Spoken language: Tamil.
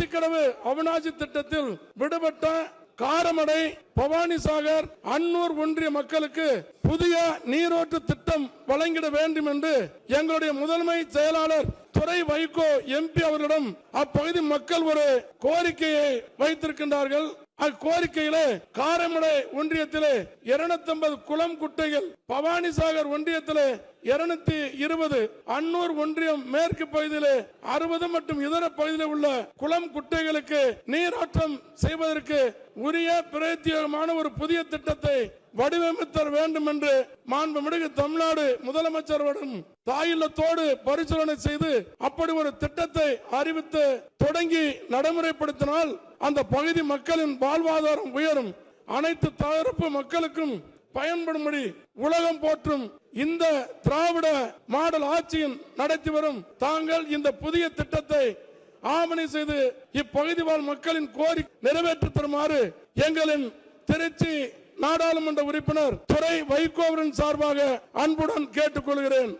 ஆத்திக்கடவு அவனாசி திட்டத்தில் விடுபட்ட காரமடை பவானிசாகர் அன்னூர் ஒன்றிய மக்களுக்கு புதிய நீரோட்டு திட்டம் வழங்கிட வேண்டும் என்று எங்களுடைய முதன்மை செயலாளர் துறை வைகோ எம்பி அவர்களிடம் அப்பகுதி மக்கள் ஒரு கோரிக்கையை வைத்திருக்கின்றார்கள். அக்கோரிக்கையிலே காரமடை ஒன்றியத்திலே இருநூத்தி ஐம்பது குளம் குட்டைகள் பவானிசாகர் ஒன்றியத்திலே இருநூத்தி இருபது அன்னூர் ஒன்றியம் மேற்கு பகுதியிலே அறுபது மற்றும் இதர பகுதியில் உள்ள குளம் குட்டைகளுக்கு நீராட்டம் செய்வதற்கு உரிய பிரத்யேகமான ஒரு புதிய திட்டத்தை வடிவமைத்தல் வேண்டும் என்று மாண்புமிகு தமிழ்நாடு முதலமைச்சருடன் தாயில்லத்தோடு பரிசீலனை செய்து அப்படி ஒரு திட்டத்தை அறிவித்து தொடங்கி நடைமுறைப்படுத்தினால் அந்த பகுதி மக்களின் வாழ்வாதாரம் உயரும். அனைத்து தரப்பு மக்களுக்கும் பயன்படும்படி உலகம் போற்றும் இந்த திராவிட மாடல் ஆட்சியின் நடத்தி வரும் தாங்கள் இந்த புதிய திட்டத்தை ஆவணை செய்து இப்பகுதி வாழ் மக்களின் கோரிக்கை நிறைவேற்றி தருமாறு எங்களின் திருச்சி நாடாளுமன்ற உறுப்பினர் துறை வைகோவரின் சார்பாக அன்புடன் கேட்டுக்கொள்கிறேன்.